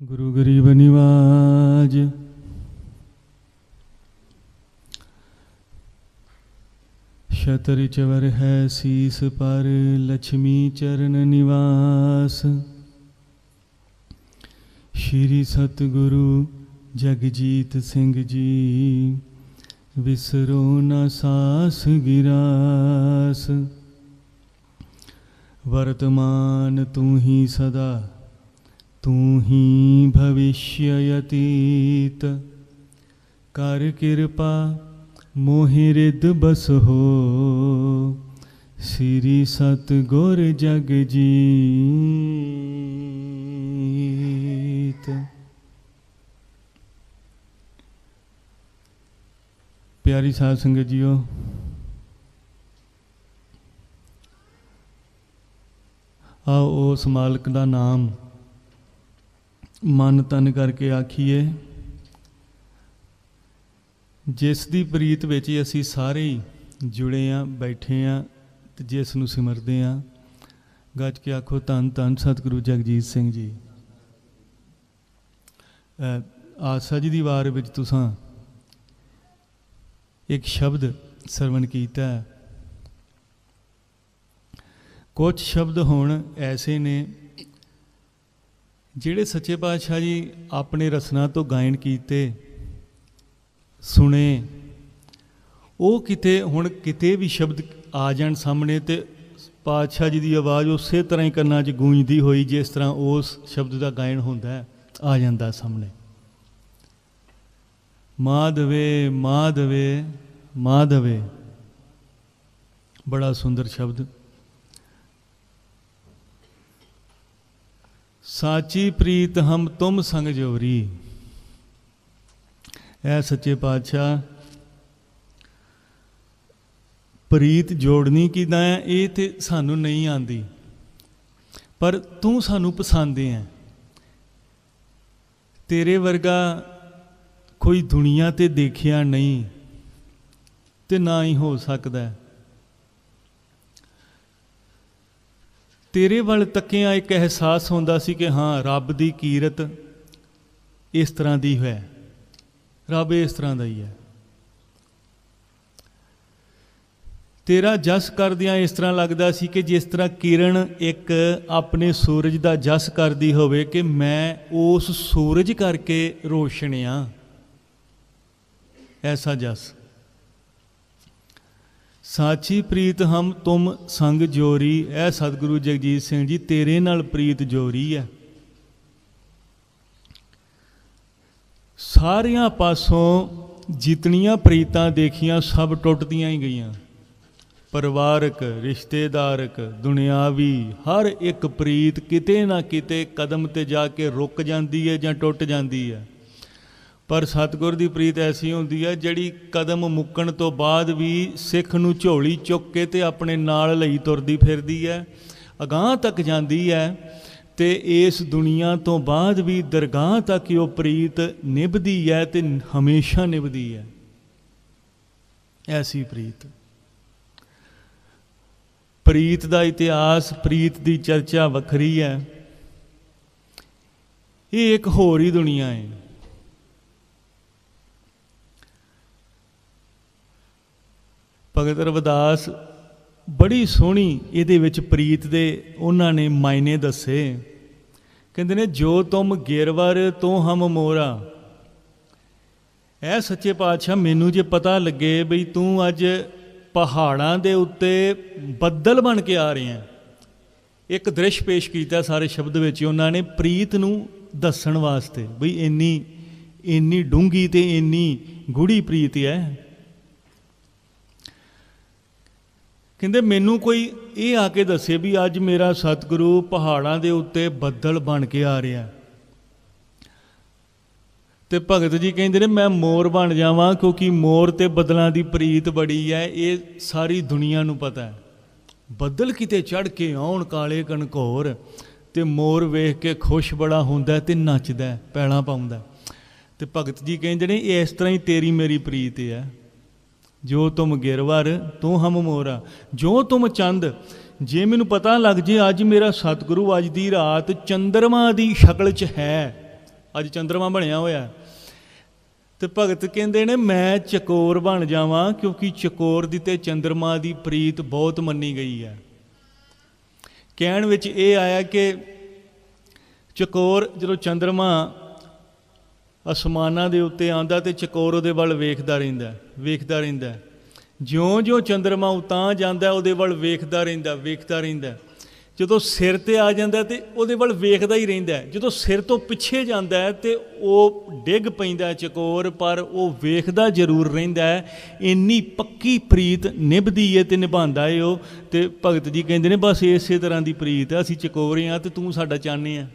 ਗੁਰੂ ਗਰੀਬ ਨਿਵਾਜ। ਸ਼ਤਰ ਚਵਰ ਹੈ ਸੀਸ ਪਰ ਲక్ష్ਮੀ ਚਰਨ ਨਿਵਾਸ। ਸ਼੍ਰੀ ਸਤਿਗੁਰੂ ਜਗਜੀਤ ਸਿੰਘ ਜੀ, ਵਿਸਰੋ ਨਾ ਸਾਸ ਗਿਰਾਸ। ਵਰਤਮਾਨ ਤੂੰ ਹੀ ਸਦਾ ਤੂੰ ਹੀ ਭਵਿਸ਼ਯਤੀਤ ਕਰ ਕਿਰਪਾ ਮੋਹਿ ਰਿਦ ਬਸ ਹੋ ਸ੍ਰੀ ਸਤ ਗੁਰ ਜਗ ਜੀਤ ਪਿਆਰੀ ਸਾਧ ਸੰਗਤ ਜੀਓ ਆਓ ਉਸ ਮਾਲਕ ਦਾ ਨਾਮ ਮਨ ਤਨ ਕਰਕੇ ਆਖੀਏ, ਜਿਸ ਦੀ ਪ੍ਰੀਤ ਵਿੱਚ ਹੀ ਅਸੀਂ ਸਾਰੇ ਹੀ ਜੁੜੇ ਆ ਬੈਠੇ ਆ ਤੇ ਜਿਸ ਨੂੰ ਸਿਮਰਦੇ ਆ ਗੱਜ ਕੇ ਆਖੋ ਧੰਨ ਧੰਨ ਸਤਿਗੁਰੂ ਜਗਜੀਤ ਸਿੰਘ ਜੀ ਆਸਾ ਜੀ ਦੀ ਵਾਰ ਵਿੱਚ ਤੁਸੀਂ ਇੱਕ ਸ਼ਬਦ ਸਰਵਣ ਕੀਤਾ ਹੈ। ਕੁਝ ਸ਼ਬਦ ਹੁਣ ਐਸੇ ਨੇ ਜਿਹੜੇ ਸੱਚੇ ਪਾਤਸ਼ਾਹ ਜੀ ਆਪਣੇ ਰਸਨਾ ਤੋਂ ਗਾਇਨ ਕੀਤੇ, ਸੁਣੇ, ਉਹ ਕਿਤੇ ਹੁਣ ਕਿਤੇ ਵੀ ਸ਼ਬਦ ਆ ਜਾਣ ਸਾਹਮਣੇ ਤੇ ਪਾਤਸ਼ਾਹ ਜੀ ਦੀ ਆਵਾਜ਼ ਉਸੇ ਤਰ੍ਹਾਂ ਹੀ ਕੰਨਾਂ 'ਚ ਗੂੰਜਦੀ ਹੋਈ ਜਿਸ ਤਰ੍ਹਾਂ ਉਸ ਸ਼ਬਦ ਦਾ ਗਾਇਨ ਹੁੰਦਾ ਹੈ, ਆ ਜਾਂਦਾ ਸਾਹਮਣੇ। ਮਾਧਵੇ ਮਾਧਵੇ ਮਾਧਵੇ, ਬੜਾ ਸੁੰਦਰ ਸ਼ਬਦ। ਸਾਚੀ ਪ੍ਰੀਤ ਹਮ ਤੁਮ ਸੰਗ ਜੋਰੀ। ਐ ਸੱਚੇ ਪਾਤਸ਼ਾਹ, ਪ੍ਰੀਤ ਜੋੜਨੀ ਕਿਦਾਂ ਹੈ ਇਹ ਤੇ ਸਾਨੂੰ ਨਹੀਂ ਆਂਦੀ। ਪਰ ਤੂੰ ਸਾਨੂੰ ਪਸੰਦ ਹੈ ਤੇਰੇ ਵਰਗਾ ਕੋਈ ਦੁਨੀਆ ਤੇ ਦੇਖਿਆ ਨਹੀਂ ਤੇ ਨਾ ਹੀ ਹੋ ਸਕਦਾ। ਤੇਰੇ ਵੱਲ ਤੱਕਿਆ ਇੱਕ ਅਹਿਸਾਸ ਹੁੰਦਾ ਸੀ ਕਿ ਹਾਂ, ਰੱਬ ਦੀ ਕੀਰਤ ਇਸ ਤਰ੍ਹਾਂ ਦੀ ਹੈ। ਰੱਬ ਇਸ ਤਰ੍ਹਾਂ ਦਾ ਹੀ ਹੈ। ਤੇਰਾ ਜਸ ਕਰਦਿਆਂ ਇਸ ਤਰ੍ਹਾਂ ਲੱਗਦਾ ਸੀ ਕਿ ਜਿਸ ਤਰ੍ਹਾਂ ਕਿਰਨ ਇੱਕ ਆਪਣੇ ਸੂਰਜ ਦਾ ਜਸ ਕਰਦੀ ਹੋਵੇ ਕਿ ਮੈਂ ਉਸ ਸੂਰਜ ਕਰਕੇ ਰੋਸ਼ਨ ਆ। ਐਸਾ ਜਸ। ਸਾਚੀ ਪ੍ਰੀਤ ਹਮ ਤੁਮ ਸੰਗ ਜੋਰੀ ਇਹ ਸਤਿਗੁਰੂ ਜਗਜੀਤ ਸਿੰਘ ਜੀ, ਤੇਰੇ ਨਾਲ ਪ੍ਰੀਤ ਜੋਰੀ ਹੈ ਸਾਰਿਆਂ ਪਾਸੋਂ ਜਿਤਨੀਆਂ ਪ੍ਰੀਤਾਂ ਦੇਖੀਆਂ, ਸਭ ਟੁੱਟਦੀਆਂ ਹੀ ਗਈਆਂ। ਪਰਿਵਾਰਕ, ਰਿਸ਼ਤੇਦਾਰਕ, ਦੁਨਿਆਵੀ, ਹਰ ਇੱਕ ਪ੍ਰੀਤ ਕਿਤੇ ਨਾ ਕਿਤੇ ਕਦਮ ਤੇ ਜਾ ਕੇ ਰੁਕ ਜਾਂਦੀ ਹੈ ਜਾਂ ਟੁੱਟ ਜਾਂਦੀ ਹੈ ਪਰ ਸਤਿਗੁਰ ਦੀ ਪ੍ਰੀਤ ਐਸੀ ਹੁੰਦੀ ਹੈ ਜਿਹੜੀ ਕਦਮ ਮੁੱਕਣ ਤੋਂ ਬਾਅਦ ਵੀ ਸਿੱਖ ਨੂੰ ਝੋਲੀ ਚੁੱਕ ਕੇ ਤੇ ਆਪਣੇ ਨਾਲ ਲਈ ਤੁਰਦੀ ਫਿਰਦੀ ਹੈ, ਅਗਾਹ ਤੱਕ ਜਾਂਦੀ ਹੈ ਤੇ ਇਸ ਦੁਨੀਆ ਤੋਂ ਬਾਅਦ ਵੀ ਦਰਗਾਹ ਤੱਕ ਉਹ ਪ੍ਰੀਤ ਨਿਭਦੀ ਹੈ ਤੇ ਹਮੇਸ਼ਾ ਨਿਭਦੀ ਹੈ। ਐਸੀ ਪ੍ਰੀਤ। ਪ੍ਰੀਤ ਦਾ ਇਤਿਹਾਸ, ਪ੍ਰੀਤ ਦੀ ਚਰਚਾ ਵੱਖਰੀ ਹੈ। ਇਹ ਇੱਕ ਹੋਰ ਹੀ ਦੁਨੀਆ ਹੈ। ਭਗਤ ਰਵਿਦਾਸ ਬੜੀ ਸੋਹਣੀ ਇਹਦੇ ਵਿੱਚ ਪ੍ਰੀਤ ਦੇ ਉਹਨਾਂ ਨੇ ਮਾਇਨੇ ਦੱਸੇ। ਕਹਿੰਦੇ ਨੇ, ਜੋ ਤੁਮ ਗੇਰਵਰ, ਤੋਂ ਹਮ ਮੋਰਾ। ਐ ਸੱਚੇ ਪਾਤਸ਼ਾਹ, ਮੈਨੂੰ ਜੇ ਪਤਾ ਲੱਗੇ ਬਈ ਤੂੰ ਅੱਜ ਪਹਾੜਾਂ ਦੇ ਉੱਤੇ ਬੱਦਲ ਬਣ ਕੇ ਆ ਰਿਹਾ ਇੱਕ ਦ੍ਰਿਸ਼ ਪੇਸ਼ ਕੀਤਾ ਸਾਰੇ ਸ਼ਬਦ ਵਿੱਚ, ਉਹਨਾਂ ਨੇ ਪ੍ਰੀਤ ਨੂੰ ਦੱਸਣ ਵਾਸਤੇ ਬਈ ਇੰਨੀ ਇੰਨੀ ਡੂੰਗੀ ਤੇ ਇੰਨੀ ਗੂੜੀ ਪ੍ਰੀਤ ਹੈ। ਕਹਿੰਦੇ, ਮੈਨੂੰ ਕੋਈ ਇਹ ਆ ਕੇ ਦੱਸੇ ਵੀ ਅੱਜ ਮੇਰਾ ਸਤਿਗੁਰੂ ਪਹਾੜਾਂ ਦੇ ਉੱਤੇ ਬੱਦਲ ਬਣ ਕੇ ਆ ਰਿਹਾ ਤੇ ਭਗਤ ਜੀ ਕਹਿੰਦੇ ਨੇ, ਮੈਂ ਮੋਰ ਬਣ ਜਾਵਾਂ ਕਿਉਂਕਿ ਮੋਰ ਤੇ ਬੱਦਲਾਂ ਦੀ ਪ੍ਰੀਤ ਬੜੀ ਹੈ, ਇਹ ਸਾਰੀ ਦੁਨੀਆ ਨੂੰ ਪਤਾ ਹੈ। ਬੱਦਲ ਕਿਤੇ ਚੜ ਕੇ ਆਉਣ ਕਾਲੇ ਕਣਕੋਰ ਤੇ ਮੋਰ ਵੇਖ ਕੇ ਖੁਸ਼ ਬੜਾ ਹੁੰਦਾ ਤੇ ਨੱਚਦਾ ਪੈਲਾਂ ਪਾਉਂਦਾ ਤੇ ਭਗਤ ਜੀ ਕਹਿੰਦੇ ਨੇ ਇਸ ਤਰ੍ਹਾਂ ਹੀ ਤੇਰੀ ਮੇਰੀ ਪ੍ਰੀਤ ਹੈ। ਜੋ ਤੁਮ ਗਿਰਵਰ ਤੂੰ ਹਮ ਮੋਰਾ ਜੋ ਤੁਮ ਚੰਦ, ਜੇ ਮੈਨੂੰ ਪਤਾ ਲੱਗ ਜੇ ਅੱਜ ਮੇਰਾ ਸਤਿਗੁਰੂ ਅੱਜ ਦੀ ਰਾਤ ਚੰਦਰਮਾ ਦੀ ਸ਼ਕਲ 'ਚ ਹੈ। ਅੱਜ ਚੰਦਰਮਾ ਬਣਿਆ ਹੋਇਆ। ਹੈ। ਤੇ ਭਗਤ ਕਹਿੰਦੇ ਨੇ, ਮੈਂ ਚਕੋਰ ਬਣ ਜਾਵਾਂ ਕਿਉਂਕਿ ਚਕੋਰ ਦੀ ਤੇ ਚੰਦਰਮਾ ਦੀ ਪ੍ਰੀਤ ਬਹੁਤ ਮੰਨੀ ਗਈ ਹੈ। ਕਹਿਣ ਵਿੱਚ ਇਹ ਆਇਆ ਕਿ ਚਕੋਰ ਜਦੋਂ ਚੰਦਰਮਾ ਅਸਮਾਨਾਂ ਦੇ ਉੱਤੇ ਆਂਦਾ ਤੇ ਚਕੋਰ ਉਹਦੇ ਵੱਲ ਵੇਖਦਾ ਰਹਿੰਦਾ ਵੇਖਦਾ ਰਹਿੰਦਾ ਜਿਉਂ-ਜਿਉਂ ਚੰਦਰਮਾ ਉਤਾਂ ਜਾਂਦਾ ਉਹਦੇ ਵੱਲ ਵੇਖਦਾ ਰਹਿੰਦਾ ਵੇਖਦਾ ਰਹਿੰਦਾ ਜਦੋਂ ਸਿਰ ਤੇ ਆ ਜਾਂਦਾ ਤੇ ਉਹਦੇ ਵੱਲ ਵੇਖਦਾ ਹੀ ਰਹਿੰਦਾ ਜਦੋਂ ਸਿਰ ਤੋਂ ਪਿੱਛੇ ਜਾਂਦਾ ਹੈ ਤੇ ਉਹ ਡਿੱਗ ਪੈਂਦਾ ਹੈ ਚਕੋਰ, ਪਰ ਉਹ ਵੇਖਦਾ ਜ਼ਰੂਰ ਰਹਿੰਦਾ ਇੰਨੀ ਪੱਕੀ ਪ੍ਰੀਤ ਨਿਭਦੀ ਏ ਤੇ ਨਿਭਾਉਂਦਾ ਏ ਉਹ। ਤੇ ਭਗਤ ਜੀ ਕਹਿੰਦੇ ਨੇ, ਬਸ ਇਸੇ ਤਰ੍ਹਾਂ ਦੀ ਪ੍ਰੀਤ ਹੈ, ਅਸੀਂ ਚਕੋਰੇ ਆ ਤੇ ਤੂੰ ਸਾਡਾ ਚਾਹਨੇ ਆ।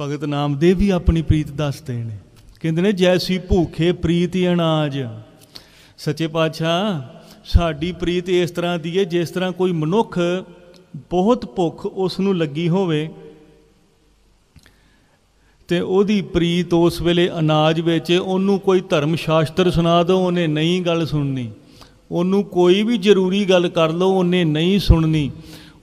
ਭਗਤ ਨਾਮਦੇਵ ਵੀ ਆਪਣੀ ਪ੍ਰੀਤ ਦੱਸਦੇ ਨੇ। ਕਹਿੰਦੇ ਨੇ, ਜੈਸੀ ਭੂਖੇ ਪ੍ਰੀਤ ਅਨਾਜ। ਸੱਚੇ ਪਾਤਸ਼ਾਹ, ਸਾਡੀ ਪ੍ਰੀਤ ਇਸ ਤਰ੍ਹਾਂ ਦੀ ਹੈ, ਜਿਸ ਤਰ੍ਹਾਂ ਕੋਈ ਮਨੁੱਖ ਬਹੁਤ ਭੁੱਖ ਉਸ ਨੂੰ ਲੱਗੀ ਹੋਵੇ ਤੇ ਉਹਦੀ ਪ੍ਰੀਤ ਉਸ ਵੇਲੇ ਅਨਾਜ ਵਿੱਚ, ਉਹਨੂੰ ਕੋਈ ਧਰਮ ਸ਼ਾਸਤਰ ਸੁਣਾ ਦੋ, ਉਹਨੇ ਨਹੀਂ ਗੱਲ ਸੁਣਨੀ। ਉਹਨੂੰ ਕੋਈ ਵੀ ਜ਼ਰੂਰੀ ਗੱਲ ਕਰ ਲਓ, ਉਹਨੇ ਨਹੀਂ ਸੁਣਨੀ।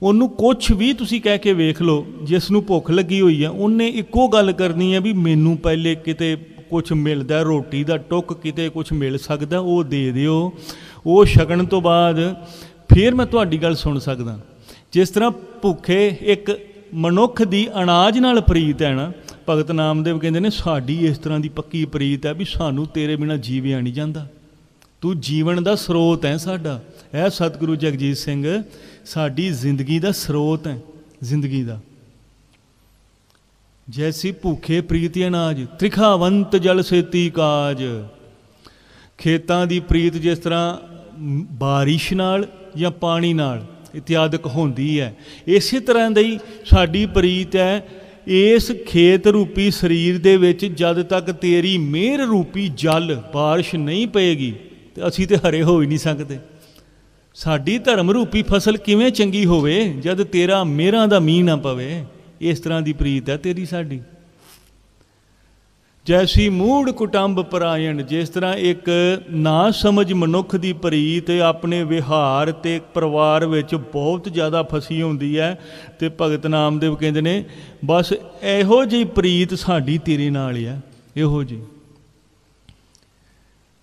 ਉਹਨੂੰ ਕੁਝ ਵੀ ਤੁਸੀਂ ਕਹਿ ਕੇ ਵੇਖ ਲਓ, ਜਿਸ ਨੂੰ ਭੁੱਖ ਲੱਗੀ ਹੋਈ ਹੈ ਉਹਨੇ ਇੱਕੋ ਗੱਲ ਕਰਨੀ ਹੈ ਵੀ ਮੈਨੂੰ ਪਹਿਲੇ ਕਿਤੇ ਕੁਝ ਮਿਲਦਾ, ਰੋਟੀ ਦਾ ਟੁੱਕ ਕਿਤੇ ਕੁਝ ਮਿਲ ਸਕਦਾ, ਉਹ ਦੇ ਦਿਓ। ਉਹ ਛਕਣ ਤੋਂ ਬਾਅਦ ਫਿਰ ਮੈਂ ਤੁਹਾਡੀ ਗੱਲ ਸੁਣ ਸਕਦਾ। ਜਿਸ ਤਰ੍ਹਾਂ ਭੁੱਖੇ ਇੱਕ ਮਨੁੱਖ ਦੀ ਅਨਾਜ ਨਾਲ ਪ੍ਰੀਤ ਹੈ ਨਾ, ਭਗਤ ਨਾਮਦੇਵ ਕਹਿੰਦੇ ਨੇ, ਸਾਡੀ ਇਸ ਤਰ੍ਹਾਂ ਦੀ ਪੱਕੀ ਪ੍ਰੀਤ ਹੈ ਵੀ ਸਾਨੂੰ ਤੇਰੇ ਬਿਨਾ ਜੀਵਿਆ ਨਹੀਂ ਜਾਂਦਾ। ਤੂੰ ਜੀਵਨ ਦਾ ਸਰੋਤ ਹੈ ਸਾਡਾ। ਇਹ ਸਤਿਗੁਰੂ ਜਗਜੀਤ ਸਿੰਘ, ਸਾਡੀ ਜ਼ਿੰਦਗੀ ਦਾ ਸਰੋਤ ਹੈ ਜ਼ਿੰਦਗੀ ਦਾ। ਜੈਸੀ ਭੁੱਖੇ ਪ੍ਰੀਤੀ ਅਨਾਜ, ਤ੍ਰਿਖਾਵੰਤ ਜਲ ਸੇਤੀ ਕਾਜ। ਖੇਤਾਂ ਦੀ ਪ੍ਰੀਤ ਜਿਸ ਤਰ੍ਹਾਂ ਬਾਰਿਸ਼ ਨਾਲ ਜਾਂ ਪਾਣੀ ਨਾਲ ਇਤਿਆਦਕ ਹੁੰਦੀ ਹੈ ਇਸੇ ਤਰ੍ਹਾਂ ਦਾ ਹੀ ਸਾਡੀ ਪ੍ਰੀਤ ਹੈ ਇਸ ਖੇਤ ਰੂਪੀ ਸਰੀਰ ਦੇ ਵਿੱਚ ਜਦ ਤੱਕ ਤੇਰੀ ਮਿਹਰ ਰੂਪੀ ਜਲ ਬਾਰਿਸ਼ ਨਹੀਂ ਪਏਗੀ। ਤੇ ਅਸੀਂ ਤੇ ਹਰੇ ਹੋ ਹੀ ਨਹੀਂ ਸਕਦੇ। ਸਾਡੀ ਧਰਮ ਰੂਪੀ ਫਸਲ ਕਿਵੇਂ ਚੰਗੀ ਹੋਵੇ, ਜਦ ਤੇਰਾ ਮਿਹਰਾਂ ਦਾ ਮੀਂਹ ਨਾ ਪਵੇ? ਇਸ ਤਰ੍ਹਾਂ ਦੀ ਪ੍ਰੀਤ ਹੈ ਤੇਰੀ ਸਾਡੀ। ਜੈਸੀ ਮੂੜ ਕੁਟੰਬ ਪਰਾਇਣ, ਜਿਸ ਤਰ੍ਹਾਂ ਇੱਕ ਨਾ ਸਮਝ ਮਨੁੱਖ ਦੀ ਪ੍ਰੀਤ ਆਪਣੇ ਵਿਹਾਰ ਤੇ ਪਰਿਵਾਰ ਵਿੱਚ ਬਹੁਤ ਜ਼ਿਆਦਾ ਫਸੀ ਹੁੰਦੀ ਹੈ ਤੇ ਭਗਤ ਨਾਮਦੇਵ ਕਹਿੰਦੇ ਨੇ, ਬਸ ਇਹੋ ਜਿਹੀ ਪ੍ਰੀਤ ਸਾਡੀ ਤੇਰੇ ਨਾਲ ਹੀ ਹੈ, ਇਹੋ ਜਿਹੀ।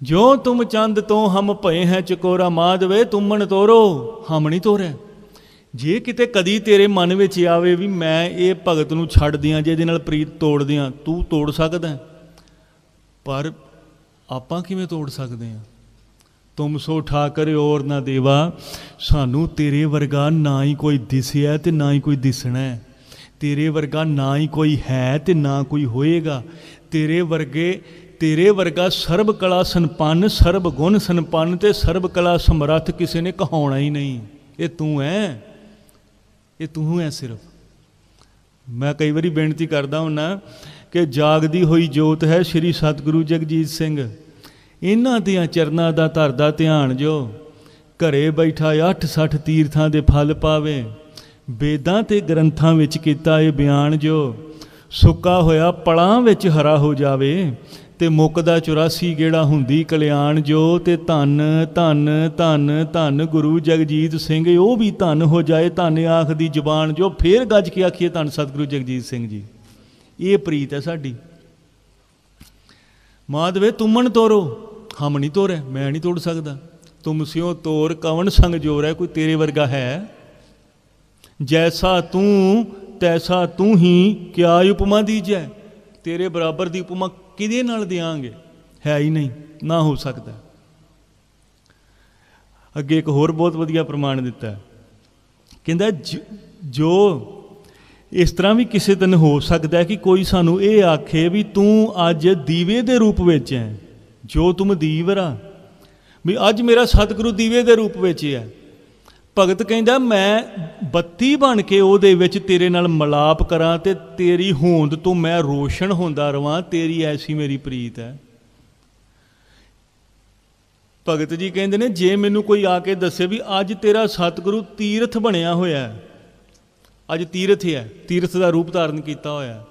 ਜੋ ਤੁਮ ਚੰਦ ਤੋਂ ਹਮ ਭਏ ਹੈ ਚਕੋਰਾ ਮਾਦਵੇ ਤੁਮਨ ਤੋਰੋ, ਹਮ ਨਹੀਂ ਤੋਰੇ। ਜੇ ਕਿਤੇ ਕਦੀ ਤੇਰੇ ਮਨ ਵਿੱਚ ਆਵੇ ਵੀ ਮੈਂ ਇਹ ਭਗਤ ਨੂੰ ਛੱਡ ਦਿਆਂ ਇਹਦੇ ਨਾਲ ਪ੍ਰੀਤ ਤੋੜ ਦਿਆਂ, ਤੂੰ ਤੋੜ ਸਕਦਾ ਪਰ ਆਪਾਂ ਕਿਵੇਂ ਤੋੜ ਸਕਦੇ ਹਾਂ? ਤੁਮ ਸੋ ਠਾਕਰ ਔਰ ਨਾ ਦੇਵਾ, ਸਾਨੂੰ ਤੇਰੇ ਵਰਗਾ ਨਾ ਹੀ ਕੋਈ ਦਿਸਿਆ ਤੇ ਨਾ ਹੀ ਕੋਈ ਦਿਸਣਾ ਹੈ। ਤੇਰੇ ਵਰਗਾ ਨਾ ਹੀ ਕੋਈ ਹੈ ਤੇ ਨਾ ਕੋਈ ਹੋਏਗਾ। ਤੇਰੇ ਵਰਗੇ ਤੇਰੇ ਵਰਗਾ ਸਰਬ ਕਲਾ ਸੰਪੰਨ, ਸਰਬ ਗੁਣ ਸੰਪੰਨ ਤੇ ਸਰਬ ਕਲਾ ਸਮਰੱਥ ਕਿਸੇ ਨੇ ਕਹਾਉਣਾ ਹੀ ਨਹੀਂ। ਇਹ ਤੂੰ ਹੈ ਇਹ ਤੂੰ ਹੈ ਸਿਰਫ। ਮੈਂ ਕਈ ਵਾਰੀ ਬੇਨਤੀ ਕਰਦਾ ਹੁੰਨਾ ਕਿ ਜਾਗਦੀ ਹੋਈ ਜੋਤ ਹੈ ਸ੍ਰੀ ਸਤਿਗੁਰੂ ਜਗਜੀਤ ਸਿੰਘ। ਇਹਨਾਂ ਦੀਆਂ ਚਰਨਾਂ ਦਾ ਧਰਦਾ ਧਿਆਨ ਜੋ ਘਰੇ ਬੈਠਾ 860 ਤੀਰਥਾਂ ਦੇ ਫਲ ਪਾਵੇ, ਵੇਦਾਂ ਤੇ ਗ੍ਰੰਥਾਂ ਵਿੱਚ ਕੀਤਾ ਇਹ ਬਿਆਨ ਜੋ ਸੁੱਕਾ ਹੋਇਆ ਪਲਾਂ ਵਿੱਚ ਹਰਾ ਹੋ ਜਾਵੇ ਤੇ ਮੁੱਕਦਾ 84 ਗੇੜਾ ਹੁੰਦੀ ਕਲਿਆਣ ਜੋ ਤੇ ਧੰਨ ਧੰਨ ਧੰਨ ਧੰਨ ਗੁਰੂ ਜਗਜੀਤ ਸਿੰਘ, ਉਹ ਵੀ ਧੰਨ ਹੋ ਜਾਏ, ਧੰਨ ਆਖ ਦੀ ਜ਼ੁਬਾਨ ਜੋ ਫੇਰ ਗੱਜ ਕੇ ਆਖੀਏ ਧੰਨ ਸਤਿਗੁਰੂ ਜਗਜੀਤ ਸਿੰਘ ਜੀ। ਇਹ ਪ੍ਰੀਤ ਹੈ ਸਾਡੀ। ਮਾਧਵੇ, ਤੁਮਨ ਤੋਰੋ। ਹਮ ਨਹੀਂ ਤੋਰੇ ਮੈਂ ਨਹੀਂ ਤੋੜ ਸਕਦਾ। ਤੁਮ ਸਿਓ ਤੋਰ, ਕਵਣ ਸੰਗ ਜੋਰ ਹੈ, ਕੋਈ ਤੇਰੇ ਵਰਗਾ ਹੈ। ਜੈਸਾ ਤੂੰ, ਤੈਸਾ ਤੂੰ ਹੀ ਕਿਆ ਉਪਮਾ ਦੀਜੈ? ਤੇਰੇ ਬਰਾਬਰ ਦੀ ਉਪਮਾ ਕਿਹਦੇ ਨਾਲ ਦਿਆਂਗੇ ਹੈ ਹੀ ਨਹੀਂ, ਨਾ ਹੋ ਸਕਦਾ। ਅੱਗੇ ਇੱਕ ਹੋਰ ਬਹੁਤ ਵਧੀਆ ਪ੍ਰਮਾਣ ਦਿੱਤਾ ਕਹਿੰਦਾ, ਜ- ਜੋ ਇਸ ਤਰ੍ਹਾਂ ਵੀ ਕਿਸੇ ਦਿਨ ਹੋ ਸਕਦਾ ਹੈ ਕਿ ਕੋਈ ਸਾਨੂੰ ਇਹ ਆਖੇ ਵੀ ਤੂੰ ਅੱਜ ਦੀਵੇ ਦੇ ਰੂਪ ਵਿੱਚ ਹੈ, ਜੋ ਤੁਮ ਦੀਵਰਾ। ਵੀ ਅੱਜ ਮੇਰਾ ਸਤਿਗੁਰੂ ਦੀਵੇ ਦੇ ਰੂਪ ਵਿੱਚ ਹੈ। ਭਗਤ ਕਹਿੰਦਾ, ਮੈਂ ਬੱਤੀ ਬਣ ਕੇ ਉਹਦੇ ਵਿੱਚ ਤੇਰੇ ਨਾਲ ਮਲਾਪ ਕਰਾਂ ਤੇ ਤੇਰੀ ਹੋਂਦ ਤੋਂ ਮੈਂ ਰੋਸ਼ਨ ਹੁੰਦਾ ਰਵਾਂ, ਤੇਰੀ ਐਸੀ ਮੇਰੀ ਪ੍ਰੀਤ ਹੈ ਭਗਤ ਜੀ ਕਹਿੰਦੇ ਨੇ, ਜੇ ਮੈਨੂੰ ਕੋਈ ਆ ਕੇ ਦੱਸੇ ਵੀ ਅੱਜ ਤੇਰਾ ਸਤਿਗੁਰੂ ਤੀਰਥ ਬਣਿਆ ਹੋਇਆ ਹੈ, ਅੱਜ ਤੀਰਥ ਹੈ, ਤੀਰਥ ਦਾ ਰੂਪ ਧਾਰਨ ਕੀਤਾ ਹੋਇਆ ਹੈ।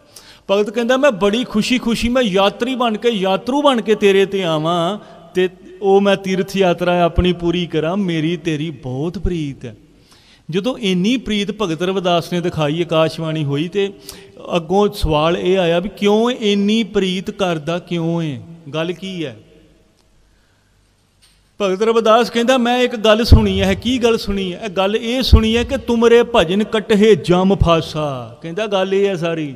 ਭਗਤ ਕਹਿੰਦਾ, ਮੈਂ ਬੜੀ ਖੁਸ਼ੀ-ਖੁਸ਼ੀ, ਮੈਂ ਯਾਤਰੀ ਬਣ ਕੇ, ਯਾਤਰੂ ਬਣ ਕੇ ਤੇਰੇ ਤੇ ਆਵਾਂ ਤੇ ਉਹ ਮੈਂ ਤੀਰਥ ਯਾਤਰਾ ਆਪਣੀ ਪੂਰੀ ਕਰਾਂ, ਮੇਰੀ ਤੇਰੀ ਬਹੁਤ ਪ੍ਰੀਤ ਹੈ। ਜਦੋਂ ਇੰਨੀ ਪ੍ਰੀਤ ਭਗਤ ਰਵਿਦਾਸ ਨੇ ਦਿਖਾਈ, ਆਕਾਸ਼ਵਾਣੀ ਹੋਈ ਤੇ ਅੱਗੋਂ ਸਵਾਲ ਇਹ ਆਇਆ ਵੀ ਕਿਉਂ ਇੰਨੀ ਪ੍ਰੀਤ ਕਰਦਾ ਕਿਉਂ ਏ? ਗੱਲ ਕੀ ਹੈ? ਭਗਤ ਰਵਿਦਾਸ ਕਹਿੰਦਾ, ਮੈਂ ਇੱਕ ਗੱਲ ਸੁਣੀ ਹੈ। ਕੀ ਗੱਲ ਸੁਣੀ ਹੈ? ਇਹ ਗੱਲ ਇਹ ਸੁਣੀ ਹੈ ਕਿ ਤੁਮਰੇ ਭਜਨ ਕਟਹੇ ਜਮ ਫਾਸਾ। ਕਹਿੰਦਾ, ਗੱਲ ਇਹ ਹੈ ਸਾਰੀ।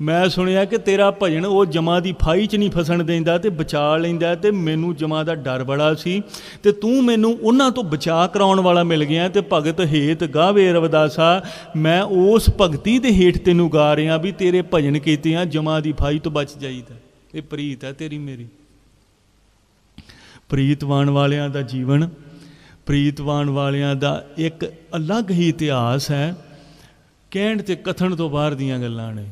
ਮੈਂ ਸੁਣਿਆ ਕਿ ਤੇਰਾ ਭਜਨ ਉਹ ਜਮਾਂ ਦੀ ਫਾਈ 'ਚ ਨਹੀਂ ਫਸਣ ਦਿੰਦਾ ਤੇ ਬਚਾ ਲੈਂਦਾ ਤੇ ਮੈਨੂੰ ਜਮਾਂ ਦਾ ਡਰ ਬੜਾ ਸੀ ਤੇ ਤੂੰ ਮੈਨੂੰ ਉਹਨਾਂ ਤੋਂ ਬਚਾ ਕਰਾਉਣ ਵਾਲਾ ਮਿਲ ਗਿਆ ਤੇ ਭਗਤ ਹੇਤ ਗਾਵੇ ਰਵਿਦਾਸਾ, ਮੈਂ ਉਸ ਭਗਤੀ ਦੇ ਹੇਠ ਤੈਨੂੰ ਗਾ ਰਿਹਾ ਵੀ ਤੇਰੇ ਭਜਨ ਕੀਤਿਆਂ ਜਮਾਂ ਦੀ ਫਾਈ ਤੋਂ ਬਚ ਜਾਈਦਾ। ਇਹ ਪ੍ਰੀਤ ਹੈ ਤੇਰੀ ਮੇਰੀ। ਪ੍ਰੀਤਵਾਨ ਵਾਲਿਆਂ ਦਾ ਜੀਵਨ ਪ੍ਰੀਤਵਾਨ ਵਾਲਿਆਂ ਦਾ ਇੱਕ ਅਲੱਗ ਹੀ ਇਤਿਹਾਸ ਹੈ, ਕਹਿਣ ਤੇ ਕਥਨ ਤੋਂ ਬਾਹਰ ਦੀਆਂ ਗੱਲਾਂ ਨੇ।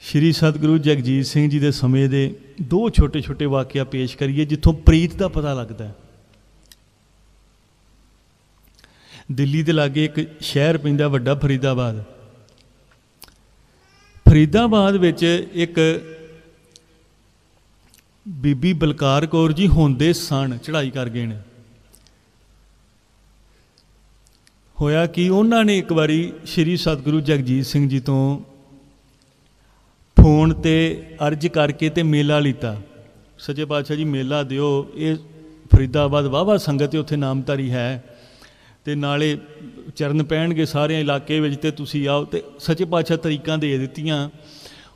ਸ਼੍ਰੀ ਸਤਿਗੁਰੂ ਜਗਜੀਤ ਸਿੰਘ ਜੀ ਦੇ ਸਮੇਂ ਦੇ ਦੋ ਛੋਟੇ-ਛੋਟੇ ਵਾਕਿਆ ਪੇਸ਼ ਕਰੀਏ, ਜਿੱਥੋਂ ਪ੍ਰੀਤ ਦਾ ਪਤਾ ਲੱਗਦਾ ਹੈ। ਦਿੱਲੀ ਦੇ ਲਾਗੇ ਇੱਕ ਸ਼ਹਿਰ ਪੈਂਦਾ ਵੱਡਾ ਫਰੀਦਾਬਾਦ। ਫਰੀਦਾਬਾਦ ਵਿੱਚ ਇੱਕ ਬੀਬੀ ਬਲਕਾਰ ਕੌਰ ਜੀ ਹੁੰਦੇ ਸਨ, ਚੜ੍ਹਾਈ ਕਰ ਗਏ ਨੇ। ਹੋਇਆ ਕਿ, ਉਹਨਾਂ ਨੇ ਇੱਕ ਵਾਰੀ ਸ੍ਰੀ ਸਤਿਗੁਰੂ ਜਗਜੀਤ ਸਿੰਘ ਜੀ ਤੋਂ ਫੋਨ ਤੇ ਅਰਜ ਕਰਕੇ ਤੇ ਮੇਲਾ ਲੀਤਾ। ਸੱਚੇ ਪਾਤਸ਼ਾਹ ਜੀ, ਮੇਲਾ ਦਿਓ, ਇਹ ਫਰੀਦਾਬਾਦ ਵਾਵਾ ਸੰਗਤ ਹੈ ਉੱਥੇ ਨਾਮਧਾਰੀ ਹੈ ਤੇ ਨਾਲੇ ਚਰਨ ਪੈਣਗੇ ਸਾਰੇ ਇਲਾਕੇ ਵਿੱਚ ਤੇ ਤੁਸੀਂ ਆਓ ਤੇ ਸੱਚੇ ਪਾਤਸ਼ਾਹ ਤਰੀਕਾਂ ਦੇ ਦਿੱਤੀਆਂ।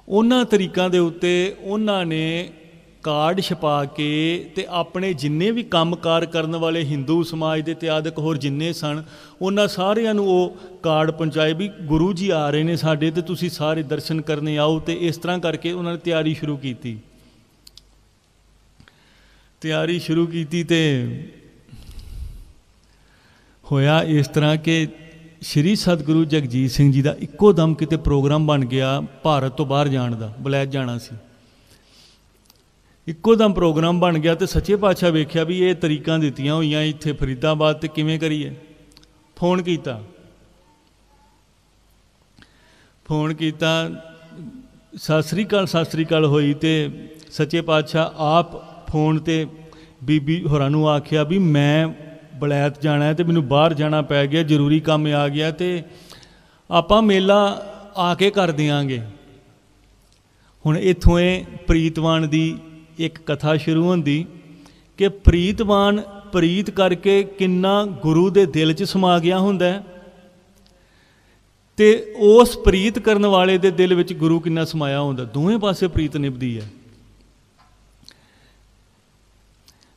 ਉਹਨਾਂ ਤਰੀਕਾਂ ਦੇ ਉੱਤੇ ਉਹਨਾਂ ਨੇ ਕਾਰਡ ਛਪਾ ਕੇ ਤੇ ਆਪਣੇ ਜਿੰਨੇ ਵੀ ਕੰਮਕਾਰ ਕਰਨ ਵਾਲੇ ਹਿੰਦੂ ਸਮਾਜ ਦੇ ਇਤਿਆਦਕ ਹੋਰ ਜਿੰਨੇ ਸਨ, ਉਹਨਾਂ ਸਾਰਿਆਂ ਨੂੰ ਉਹ ਕਾਰਡ ਪਹੁੰਚਾਏ ਵੀ ਗੁਰੂ ਜੀ ਆ ਰਹੇ ਨੇ ਸਾਡੇ ਤੇ ਤੁਸੀਂ ਸਾਰੇ ਦਰਸ਼ਨ ਕਰਨੇ ਆਓ ਤੇ ਇਸ ਤਰ੍ਹਾਂ ਕਰਕੇ ਉਹਨਾਂ ਨੇ ਤਿਆਰੀ ਸ਼ੁਰੂ ਕੀਤੀ। ਤਿਆਰੀ ਸ਼ੁਰੂ ਕੀਤੀ ਤੇ ਹੋਇਆ ਇਸ ਤਰ੍ਹਾਂ ਕਿ ਸ਼੍ਰੀ ਸਤਿਗੁਰੂ ਜਗਜੀਤ ਸਿੰਘ ਜੀ ਦਾ ਇੱਕੋ ਦਮ ਕਿਤੇ ਪ੍ਰੋਗਰਾਮ ਬਣ ਗਿਆ ਭਾਰਤ ਤੋਂ ਬਾਹਰ ਜਾਣ ਦਾ, ਬਲੈਤ ਜਾਣਾ ਸੀ। ਇੱਕੋ ਦਮ ਪ੍ਰੋਗਰਾਮ ਬਣ ਗਿਆ ਤੇ ਸੱਚੇ ਪਾਤਸ਼ਾਹ ਵੇਖਿਆ ਵੀ ਇਹ ਤਰੀਕਾਂ ਦਿੱਤੀਆਂ ਹੋਈਆਂ ਇੱਥੇ ਫਰੀਦਾਬਾਦ ਤੇ ਕਿਵੇਂ ਕਰੀਏ। ਫੋਨ ਕੀਤਾ। ਫੋਨ ਕੀਤਾ, ਸਤਿ ਸ੍ਰੀ ਅਕਾਲ, ਸਤਿ ਸ੍ਰੀ ਅਕਾਲ ਹੋਈ ਤੇ ਸੱਚੇ ਪਾਤਸ਼ਾਹ ਆਪ ਫੋਨ ਤੇ ਬੀਬੀ ਹੋਰਾਂ ਨੂੰ ਆਖਿਆ ਵੀ ਮੈਂ ਬਲੈਤ ਜਾਣਾ ਹੈ ਤੇ ਮੈਨੂੰ ਬਾਹਰ ਜਾਣਾ ਪੈ ਗਿਆ, ਜ਼ਰੂਰੀ ਕੰਮ ਆ ਗਿਆ ਤੇ ਆਪਾਂ ਮੇਲਾ ਆ ਕੇ ਕਰ ਦਿਆਂਗੇ। ਹੁਣ ਇੱਥੋਂ ਇਹ ਪ੍ਰੀਤਵਾਨ ਦੀ ਇੱਕ ਕਥਾ ਸ਼ੁਰੂ ਹੁੰਦੀ ਕਿ ਪ੍ਰੀਤਵਾਨ ਪ੍ਰੀਤ ਕਰਕੇ ਕਿੰਨਾ ਗੁਰੂ ਦੇ ਦਿਲ 'ਚ ਸਮਾ ਗਿਆ ਹੁੰਦਾ ਹੈ। ਤੇ ਉਸ ਪ੍ਰੀਤ ਕਰਨ ਵਾਲੇ ਦੇ ਦਿਲ ਵਿੱਚ ਗੁਰੂ ਕਿੰਨਾ ਸਮਾਇਆ ਹੁੰਦਾ। ਦੋਵੇਂ ਪਾਸੇ ਪ੍ਰੀਤ ਨਿਭਦੀ ਹੈ।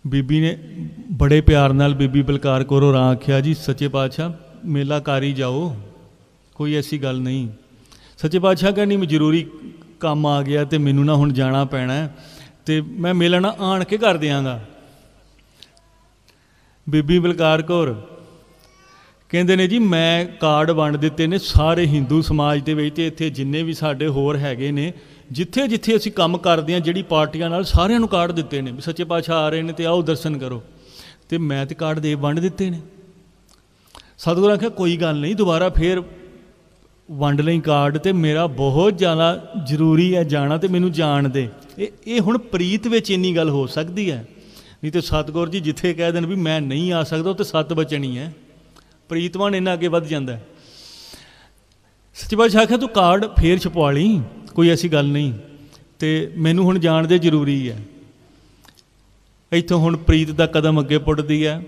ਬੀਬੀ ਨੇ ਬੜੇ ਪਿਆਰ ਨਾਲ ਬੀਬੀ ਬਲਕਾਰ ਕੌਰ ਹੋਰਾਂ ਆਖਿਆ, ਜੀ, ਸੱਚੇ ਪਾਤਸ਼ਾਹ, ਮੇਲਾ ਕਰ ਹੀ ਜਾਓ। ਕੋਈ ਐਸੀ ਗੱਲ ਨਹੀਂ। ਸੱਚੇ ਪਾਤਸ਼ਾਹ ਕਹਿੰਦੀ, ਮੈਂ ਜ਼ਰੂਰੀ ਕੰਮ ਆ ਗਿਆ ਤੇ ਮੈਨੂੰ ਨਾ ਹੁਣ ਜਾਣਾ ਪੈਣਾ ਹੈ। ਤੇ ਮੈਂ ਮੇਲਾ ਨਾ ਆਣ ਕੇ ਕਰ ਦਿਆਂਗਾ। ਬੀਬੀ ਬਲਕਾਰ ਕੌਰ ਕਹਿੰਦੇ ਨੇ ਜੀ, ਮੈਂ ਕਾਰਡ ਵੰਡ ਦਿੱਤੇ ਨੇ ਸਾਰੇ ਹਿੰਦੂ ਸਮਾਜ ਦੇ ਵਿੱਚ ਤੇ ਇੱਥੇ ਜਿੰਨੇ ਵੀ ਸਾਡੇ ਹੋਰ ਹੈਗੇ ਨੇ ਜਿੱਥੇ ਜਿੱਥੇ ਅਸੀਂ ਕੰਮ ਕਰਦੇ ਹਾਂ, ਜਿਹੜੀ ਪਾਰਟੀਆਂ ਨਾਲ ਸਾਰਿਆਂ ਨੂੰ ਕਾਰਡ ਦਿੱਤੇ ਨੇ, ਵੀ ਸੱਚੇ ਪਾਤਸ਼ਾਹ ਆ ਰਹੇ ਨੇ ਤੇ ਆਓ ਦਰਸ਼ਨ ਕਰੋ। ਤੇ ਮੈਂ ਤੇ ਕਾਰਡ ਦੇ ਵੰਡ ਦਿੱਤੇ ਨੇ। ਸਤਿਗੁਰਾਂ ਆਖਿਆ, ਕੋਈ ਗੱਲ ਨਹੀਂ, ਦੁਬਾਰਾ ਫੇਰ ਵੰਡ ਲਈ ਕਾਰਡ ਤੇ ਮੇਰਾ ਬਹੁਤ ਜ਼ਿਆਦਾ ਜ਼ਰੂਰੀ ਹੈ ਜਾਣਾ ਤੇ ਮੈਨੂੰ ਜਾਣ ਦੇ। ਇਹ ਇਹ ਹੁਣ ਪ੍ਰੀਤ ਵਿੱਚ ਇੰਨੀ ਗੱਲ ਹੋ ਸਕਦੀ ਹੈ। ਨਹੀਂ ਤੇ ਸਤਿਗੁਰ ਜੀ ਜਿੱਥੇ ਕਹਿ ਦੇਣ ਵੀ ਮੈਂ ਨਹੀਂ ਆ ਸਕਦਾ, ਉਹ ਤੇ ਸੱਤ ਬਚਣੀ ਹੈ। ਪ੍ਰੀਤਵਾਨ ਇਹਨਾਂ ਅੱਗੇ ਵੱਧ ਜਾਂਦਾ ਹੈ। ਸੱਚੀ ਬਾਤ ਆਖਿਆ, ਤੂੰ ਕਾਰਡ ਫੇਰ ਛਪਵਾ ਲਈ, ਕੋਈ ਐਸੀ ਗੱਲ ਨਹੀਂ। ਤੇ ਮੈਨੂੰ ਹੁਣ ਜਾਣ ਦੇ ਜ਼ਰੂਰੀ ਹੈ। ਇੱਥੋਂ ਹੁਣ ਪ੍ਰੀਤ ਦਾ ਕਦਮ ਅੱਗੇ ਪੁੱਟਦੀ ਹੈ।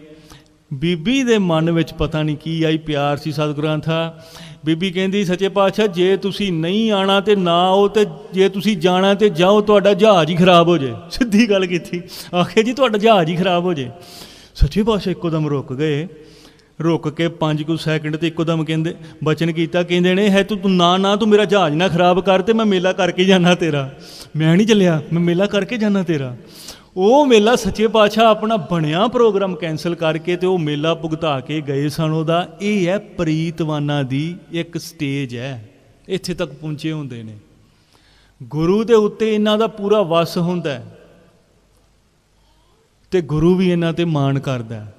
ਬੀਬੀ ਦੇ ਮਨ ਵਿੱਚ ਪਤਾ ਨਹੀਂ ਕੀ ਆਈ, ਪਿਆਰ ਸੀ ਸਤਿਗੁਰਾਂ ਥਾ ਬੀਬੀ ਕਹਿੰਦੀ, ਸੱਚੇ ਪਾਤਸ਼ਾਹ, ਜੇ ਤੁਸੀਂ ਨਹੀਂ ਆਣਾ ਤੇ ਨਾ ਆਓ ਤੇ ਜੇ ਤੁਸੀਂ ਜਾਣਾ ਤੇ ਜਾਓ, ਤੁਹਾਡਾ ਜਹਾਜ਼ ਹੀ ਖਰਾਬ ਹੋ ਜੇ। ਸਿੱਧੀ ਗੱਲ ਕੀਤੀ। ਆਖੇ, ਜੀ, ਤੁਹਾਡਾ ਜਹਾਜ਼ ਹੀ ਖਰਾਬ ਹੋ ਜਾਏ ਸੱਚੇ ਪਾਤਸ਼ਾਹ ਇੱਕੋਦਮ ਰੁਕ ਗਏ। ਰੁਕ ਕੇ 5 ਕੁ ਸੈਕਿੰਡ ਤੇ ਇੱਕੋਦਮ ਕਹਿੰਦੇ, ਬਚਨ ਕੀਤਾ, ਕਹਿੰਦੇ ਨੇ, ਹੈ ਤੂੰ ਤੂੰ ਨਾ ਨਾ, ਤੂੰ ਮੇਰਾ ਜਹਾਜ਼ ਨਾ ਖਰਾਬ ਕਰ ਤੇ ਮੈਂ ਮੇਲਾ ਕਰਕੇ ਜਾਣਾ ਤੇਰਾ। ਮੈਂ ਨਹੀਂ ਚੱਲਿਆ, ਮੈਂ ਮੇਲਾ ਕਰਕੇ ਜਾਣਾ ਤੇਰਾ। ਉਹ ਮੇਲਾ ਸੱਚੇ ਪਾਤਸ਼ਾਹ ਆਪਣਾ ਬਣਿਆ ਪ੍ਰੋਗਰਾਮ ਕੈਨਸਲ ਕਰਕੇ ਤੇ ਉਹ ਮੇਲਾ ਭੁਗਤਾ ਕੇ ਗਏ ਸਨ। ਉਹਦਾ ਇਹ ਹੈ ਪ੍ਰੀਤਵਾਨਾਂ ਦੀ ਇੱਕ ਸਟੇਜ ਹੈ। ਇੱਥੇ ਤੱਕ ਪਹੁੰਚੇ ਹੁੰਦੇ ਨੇ। ਗੁਰੂ ਦੇ ਉੱਤੇ ਇਹਨਾਂ ਦਾ ਪੂਰਾ ਵਸ ਹੁੰਦਾ ਹੈ ਤੇ ਗੁਰੂ ਵੀ ਇਹਨਾਂ ਤੇ ਮਾਣ ਕਰਦਾ ਹੈ।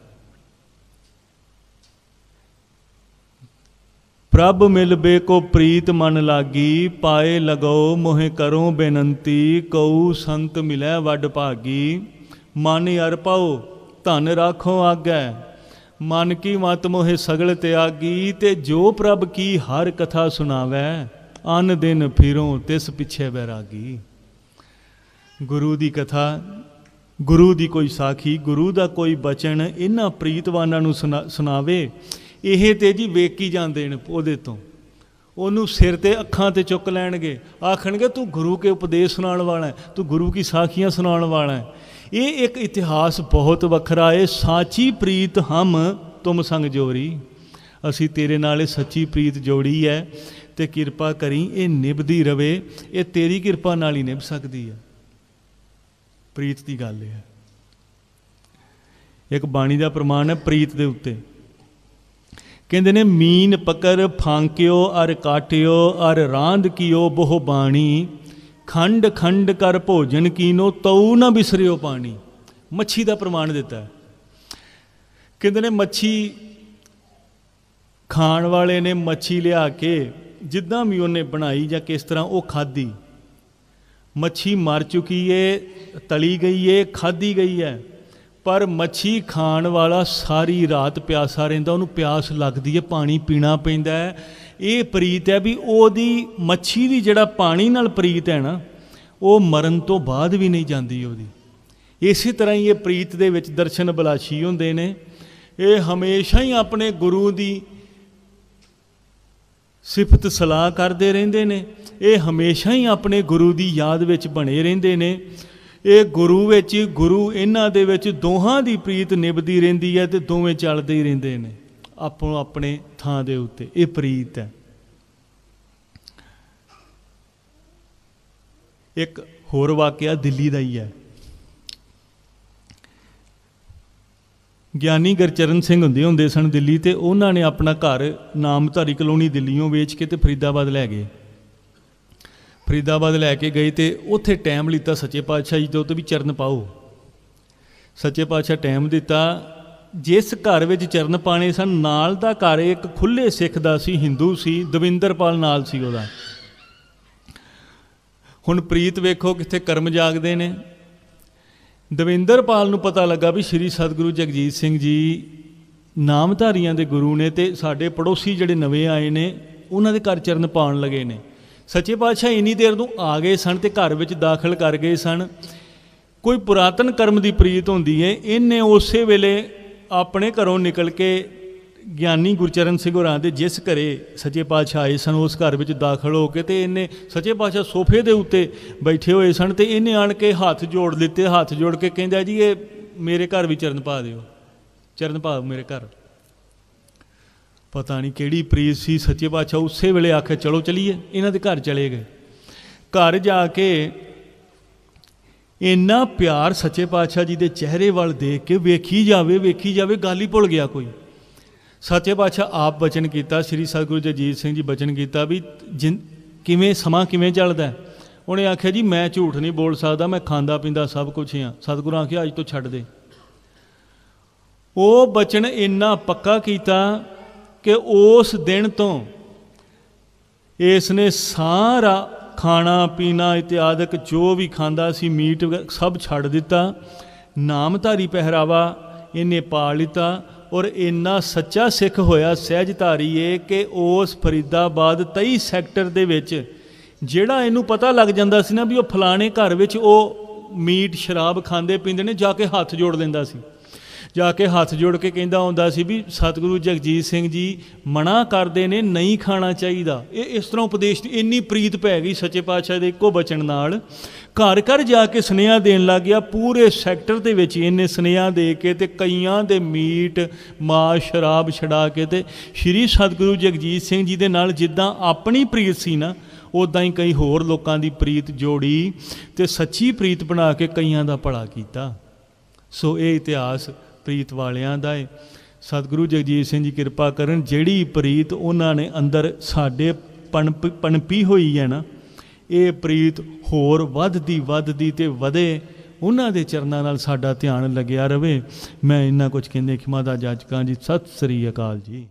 ਪ੍ਰਭ ਮਿਲਬੇ ਕੋ ਪ੍ਰੀਤ ਮਨ ਲਾਗੀ, ਪਾਏ ਲਗਾਓ ਮੋਹਿ ਕਰੋ ਬੇਨੰਤੀ, ਕਉ ਸੰਤ ਮਿਲੈ ਵੱਡ ਭਾਗੀ। ਮਨ ਅਰ ਪਾਓ, ਧਨ ਰਾਖੋ ਆਗੈ। ਮਨ ਕੀ ਮਤ ਮੋਹਿ ਸਗਲ ਤਿਆਗੀ, ਤੇ ਜੋ ਪ੍ਰਭ ਕੀ ਹਰ ਕਥਾ ਸੁਣਾਵੈ, ਅਨ ਦਿਨ ਫਿਰੋਂ ਤਿਸ ਪਿੱਛੇ ਬੈਰਾਗੀ ਗੁਰੂ ਦੀ ਕਥਾ, ਗੁਰੂ ਦੀ ਕੋਈ ਸਾਖੀ, ਗੁਰੂ ਦਾ ਕੋਈ ਬਚਨ ਇਹਨਾਂ ਪ੍ਰੀਤਵਾਨਾਂ ਨੂੰ ਸੁਣਾ- ਸੁਣਾਵੇ। ਇਹ ਤੇ ਜੀ ਵੇਖੀ ਜਾਂਦੇ ਨੇ ਉਹਦੇ ਤੋਂ। ਉਹਨੂੰ ਸਿਰ ਤੇ ਅੱਖਾਂ ਤੇ ਚੁੱਕ ਲੈਣਗੇ। ਆਖਣਗੇ, ਤੂੰ ਗੁਰੂ ਕੇ ਉਪਦੇਸ਼ ਸੁਣਾਉਣ ਵਾਲਾ ਹੈ। ਤੂੰ ਗੁਰੂ ਕੀ ਸਾਖੀਆਂ ਸੁਣਾਉਣ ਵਾਲਾ ਹੈ? ਇਹ ਇੱਕ ਇਤਿਹਾਸ ਬਹੁਤ ਵੱਖਰਾ ਹੈ ਸਾਚੀ ਪ੍ਰੀਤ ਹਮ ਤੁਮ ਸੰਗ ਜੋਰੀ। ਅਸੀਂ ਤੇਰੇ ਨਾਲ ਇਹ ਸੱਚੀ ਪ੍ਰੀਤ ਜੋੜੀ ਹੈ ਤੇ ਕਿਰਪਾ ਕਰੀ ਇਹ ਨਿਭਦੀ ਰਵੇ। ਇਹ ਤੇਰੀ ਕਿਰਪਾ ਨਾਲ ਹੀ ਨਿਭ ਸਕਦੀ ਹੈ। ਪ੍ਰੀਤ ਦੀ ਗੱਲ ਹੈ। ਇੱਕ ਬਾਣੀ ਦਾ ਪ੍ਰਮਾਣ ਹੈ ਪ੍ਰੀਤ ਦੇ ਉੱਤੇ। ਕਹਿੰਦੇ ਨੇ, ਮੀਨ ਪਕਰ ਫਾਂਕਿਓ, ਅਰ ਕਾਟਿਓ, ਅਰ ਰਾਂਧ ਕੀਓ ਬਹੁ ਬਾਣੀ। ਖੰਡ ਖੰਡ ਕਰ ਭੋਜਨ ਕੀਨੋ, ਤਉ ਨਾ ਬਿਸਰਿਓ ਪਾਣੀ। ਮੱਛੀ ਦਾ ਪ੍ਰਮਾਣ ਦਿੱਤਾ। ਹੈ ਕਹਿੰਦੇ ਨੇ, ਮੱਛੀ ਖਾਣ ਵਾਲੇ ਨੇ ਮੱਛੀ ਲਿਆ ਕੇ, ਜਿੱਦਾਂ ਵੀ ਉਹਨੇ ਬਣਾਈ ਜਾਂ ਕਿਸ ਤਰ੍ਹਾਂ ਉਹ ਖਾਧੀ। ਮੱਛੀ ਮਰ ਚੁੱਕੀ ਏ, ਤਲੀ ਗਈ ਏ, ਖਾਧੀ ਗਈ ਹੈ। ਪਰ ਮੱਛੀ ਖਾਣ ਵਾਲਾ ਸਾਰੀ ਰਾਤ ਪਿਆਸਾ ਰਹਿੰਦਾ, ਉਹਨੂੰ ਪਿਆਸ ਲੱਗਦੀ ਹੈ, ਪਾਣੀ ਪੀਣਾ ਪੈਂਦਾ ਹੈ। ਇਹ ਪ੍ਰੀਤ ਹੈ ਵੀ ਉਹਦੀ ਮੱਛੀ ਦੀ ਜਿਹੜਾ ਪਾਣੀ ਨਾਲ ਪ੍ਰੀਤ ਹੈ ਨਾ, ਉਹ ਮਰਨ ਤੋਂ ਬਾਅਦ ਵੀ ਨਹੀਂ ਜਾਂਦੀ ਉਹਦੀ। ਇਸੇ ਤਰ੍ਹਾਂ ਹੀ ਇਹ ਪ੍ਰੀਤ ਦੇ ਵਿੱਚ ਦਰਸ਼ਨ ਬਲਾਸ਼ੀ ਹੁੰਦੇ ਨੇ। ਇਹ ਹਮੇਸ਼ਾ ਹੀ ਆਪਣੇ ਗੁਰੂ ਦੀ ਸਿਫਤ ਸਲਾਹ ਕਰਦੇ ਰਹਿੰਦੇ ਨੇ। ਇਹ ਹਮੇਸ਼ਾ ਹੀ ਆਪਣੇ ਗੁਰੂ ਦੀ ਯਾਦ ਵਿੱਚ ਬਣੇ ਰਹਿੰਦੇ ਨੇ। ਇਹ ਗੁਰੂ ਵਿੱਚ, ਗੁਰੂ ਇਹਨਾਂ ਦੇ ਵਿੱਚ ਦੋਹਾਂ ਦੀ ਪ੍ਰੀਤ ਨਿਭਦੀ ਰਹਿੰਦੀ ਹੈ ਤੇ ਦੋਵੇਂ ਚੱਲਦੇ ਹੀ ਰਹਿੰਦੇ ਨੇ। ਆਪੋ ਆਪਣੇ ਥਾਂ ਦੇ ਉੱਤੇ, ਇਹ ਪ੍ਰੀਤ ਹੈ। ਇੱਕ ਹੋਰ ਵਾਕਿਆ ਦਿੱਲੀ ਦਾ ਹੀ ਹੈ। ਗਿਆਨੀ ਗੁਰਚਰਨ ਸਿੰਘ ਹੁੰਦੇ ਹੁੰਦੇ ਸਨ ਦਿੱਲੀ ਤੇ ਉਹਨਾਂ ਨੇ ਆਪਣਾ ਘਰ ਨਾਮਧਾਰੀ ਕਲੋਨੀ ਦਿੱਲੀੋਂ ਵੇਚ ਕੇ ਤੇ ਫਰੀਦਾਬਾਦ ਲੈ ਗਏ। ਫਰੀਦਾਬਾਦ ਲੈ ਕੇ ਗਏ ਤੇ ਉੱਥੇ ਟਾਈਮ ਲਿੱਤਾ ਸੱਚੇ ਪਾਤਸ਼ਾਹ ਜੀ ਤੋਂ ਤੇ ਵੀ ਚਰਨ ਪਾਓ। ਸੱਚੇ ਪਾਤਸ਼ਾਹ ਟਾਈਮ ਦਿੱਤਾ। ਜਿਸ ਘਰ ਵਿੱਚ ਚਰਨ ਪਾਣੇ ਸਨ, ਨਾਲ ਦਾ ਘਰ ਇੱਕ ਖੁੱਲੇ ਸਿੱਖ ਦਾ ਸੀ, ਹਿੰਦੂ ਸੀ, ਦਵਿੰਦਰਪਾਲ ਨਾਲ ਸੀ ਉਹਦਾ। ਹੁਣ ਪ੍ਰੀਤ ਵੇਖੋ ਕਿੱਥੇ ਕਰਮ ਜਾਗਦੇ ਨੇ। ਦਵਿੰਦਰਪਾਲ ਨੂੰ ਪਤਾ ਲੱਗਾ ਵੀ ਸ੍ਰੀ ਸਤਿਗੁਰੂ ਜਗਜੀਤ ਸਿੰਘ ਜੀ ਨਾਮਧਾਰੀਆਂ ਦੇ ਗੁਰੂ ਨੇ ਤੇ ਸਾਡੇ ਪੜੋਸੀ ਜਿਹੜੇ ਨਵੇਂ ਆਏ ਨੇ, ਉਹਨਾਂ ਦੇ ਘਰ ਚਰਨ ਪਾਉਣ ਲਗੇ ਨੇ। ਸੱਚੇ ਪਾਤਸ਼ਾਹ ਇੰਨੀ ਦੇਰ ਨੂੰ ਆ ਗਏ ਸਨ ਤੇ ਘਰ ਵਿੱਚ ਦਾਖਲ ਕਰ ਗਏ ਸਨ। ਕੋਈ ਪੁਰਾਤਨ ਕਰਮ ਦੀ ਪ੍ਰੀਤ ਹੁੰਦੀ ਹੈ ਇਹਨੇ ਉਸੇ ਵੇਲੇ ਆਪਣੇ ਘਰੋਂ ਨਿਕਲ ਕੇ ਗਿਆਨੀ ਗੁਰਚਰਨ ਸਿੰਘ ਹੋਰਾਂ ਦੇ ਜਿਸ ਘਰੇ ਸੱਚੇ ਪਾਤਸ਼ਾਹ ਆਏ ਸਨ, ਉਸ ਘਰ ਵਿੱਚ ਦਾਖਲ ਹੋ ਕੇ ਤੇ ਇਹਨੇ ਸੱਚੇ ਪਾਤਸ਼ਾਹ ਸੋਫੇ ਦੇ ਉੱਤੇ ਬੈਠੇ ਹੋਏ ਸਨ ਤੇ ਇਹਨੇ ਆਣ ਕੇ ਹੱਥ ਜੋੜ ਦਿੱਤੇ ਹੱਥ ਜੋੜ ਕੇ ਕਹਿੰਦਾ ਜੀ, ਇਹ ਮੇਰੇ ਘਰ ਵੀ ਚਰਨ ਪਾ ਦਿਓ। ਚਰਨ ਪਾ ਮੇਰੇ ਘਰ। ਪਤਾ ਨਹੀਂ ਕਿਹੜੀ ਪ੍ਰੀਤ ਸੀ, ਸੱਚੇ ਪਾਤਸ਼ਾਹ ਉਸੇ ਵੇਲੇ ਆਖਿਆ ਚਲੋ ਚਲੀਏ। ਇਹਨਾਂ ਦੇ ਘਰ ਚਲੇ ਗਏ। ਘਰ ਜਾ ਕੇ ਇੰਨਾ ਪਿਆਰ ਸੱਚੇ ਪਾਤਸ਼ਾਹ ਜੀ ਦੇ ਚਿਹਰੇ ਵੱਲ ਦੇਖ ਕੇ ਵੇਖੀ ਜਾਵੇ ਵੇਖੀ ਜਾਵੇ, ਗੱਲ ਹੀ ਭੁੱਲ ਗਿਆ ਕੋਈ। ਸੱਚੇ ਪਾਤਸ਼ਾਹ ਆਪ ਬਚਨ ਕੀਤਾ, ਸ੍ਰੀ ਸਤਿਗੁਰੂ ਜਗਜੀਤ ਸਿੰਘ ਜੀ ਬਚਨ ਕੀਤਾ ਵੀ ਜਿਨ ਕਿਵੇਂ, ਸਮਾਂ ਕਿਵੇਂ ਚੱਲਦਾ? ਉਹਨੇ ਆਖਿਆ, ਜੀ, ਮੈਂ ਝੂਠ ਨਹੀਂ ਬੋਲ ਸਕਦਾ, ਮੈਂ ਖਾਂਦਾ ਪੀਂਦਾ ਸਭ ਕੁਝ ਹਾਂ। ਸਤਿਗੁਰਾਂ ਆਖਿਆ, ਅੱਜ ਤੋਂ ਛੱਡ ਦੇ। ਉਹ ਬਚਨ ਇੰਨਾ ਪੱਕਾ ਕੀਤਾ ਕਿ ਉਸ ਦਿਨ ਤੋਂ ਇਸ ਨੇ ਸਾਰਾ ਖਾਣਾ, ਪੀਣਾ ਇਤਿਆਦਿਕ ਜੋ ਵੀ ਖਾਂਦਾ ਸੀ, ਮੀਟ ਸਭ ਛੱਡ ਦਿੱਤਾ। ਨਾਮਧਾਰੀ ਪਹਿਰਾਵਾ ਇਹਨੇ ਪਾ ਲਿੱਤਾ ਔਰ ਇੰਨਾ ਸੱਚਾ ਸਿੱਖ ਹੋਇਆ, ਸਹਿਜਧਾਰੀ ਏ ਕਿ ਉਸ ਫਰੀਦਾਬਾਦ 23 ਸੈਕਟਰ ਦੇ ਵਿੱਚ ਜਿਹੜਾ ਇਹਨੂੰ ਪਤਾ ਲੱਗ ਜਾਂਦਾ ਸੀ ਨਾ ਵੀ ਉਹ ਫਲਾਣੇ ਘਰ ਵਿੱਚ ਉਹ ਮੀਟ ਸ਼ਰਾਬ ਖਾਂਦੇ, ਪੀਂਦੇ ਨੇ, ਜਾ ਕੇ ਹੱਥ ਜੋੜ ਲੈਂਦਾ ਸੀ। ਜਾ ਕੇ ਹੱਥ ਜੋੜ ਕੇ ਕਹਿੰਦਾ ਹੁੰਦਾ ਸੀ ਵੀ ਸਤਿਗੁਰੂ ਜਗਜੀਤ ਸਿੰਘ ਜੀ ਮਨਾ ਕਰਦੇ ਨੇ ਨਹੀਂ ਖਾਣਾ ਚਾਹੀਦਾ। ਇਹ ਇਸ ਤਰ੍ਹਾਂ ਉਪਦੇਸ਼ ਦੀ ਇੰਨੀ ਪ੍ਰੀਤ ਪੈ ਗਈ ਸੱਚੇ ਪਾਤਸ਼ਾਹ ਦੇ ਇੱਕੋ ਬਚਨ ਨਾਲ। ਘਰ ਘਰ ਜਾ ਕੇ ਸੁਨੇਹਾ ਦੇਣ ਲੱਗ ਗਿਆ, ਪੂਰੇ ਸੈਕਟਰ ਦੇ ਵਿੱਚ ਇਹਨੇ ਸੁਨੇਹਾ ਦੇ ਕੇ ਤੇ ਕਈਆਂ ਦੇ ਮੀਟ, ਮਾਸ, ਸ਼ਰਾਬ ਛਡਾ ਕੇ ਤੇ ਸ਼੍ਰੀ ਸਤਿਗੁਰੂ ਜਗਜੀਤ ਸਿੰਘ ਜੀ ਦੇ ਨਾਲ ਜਿੱਦਾਂ ਆਪਣੀ ਪ੍ਰੀਤ ਸੀ ਨਾ ਉਦਾਂ ਹੀ ਕਈ ਹੋਰ ਲੋਕਾਂ ਦੀ ਪ੍ਰੀਤ ਜੋੜੀ ਤੇ ਸੱਚੀ ਪ੍ਰੀਤ ਬਣਾ ਕੇ ਕਈਆਂ ਦਾ ਭਲਾ ਕੀਤਾ। ਸੋ ਇਹ ਇਤਿਹਾਸ ਪ੍ਰੀਤ ਵਾਲਿਆਂ ਦਾ ਹੈ ਸਤਿਗੁਰੂ ਜਗਜੀਤ ਸਿੰਘ ਜੀ ਕਿਰਪਾ ਕਰਨ, ਜਿਹੜੀ ਪ੍ਰੀਤ ਉਹਨਾਂ ਨੇ ਅੰਦਰ ਸਾਡੇ ਪਣਪ, ਪਣਪੀ ਹੋਈ ਹੈ ਨਾ, ਇਹ ਪ੍ਰੀਤ ਹੋਰ ਵੱਧਦੀ ਵੱਧਦੀ ਤੇ ਵਧੇ, ਉਹਨਾਂ ਦੇ ਚਰਨਾਂ ਨਾਲ ਸਾਡਾ ਧਿਆਨ ਲੱਗਿਆ ਰਵੇ। ਮੈਂ ਇੰਨਾ ਕੁਝ ਕਹਿੰਦੇ ਖਿਮਾ ਦਾ ਜਾਚਕਾਂ ਜੀ, ਸਤਿ ਸ੍ਰੀ ਅਕਾਲ ਜੀ।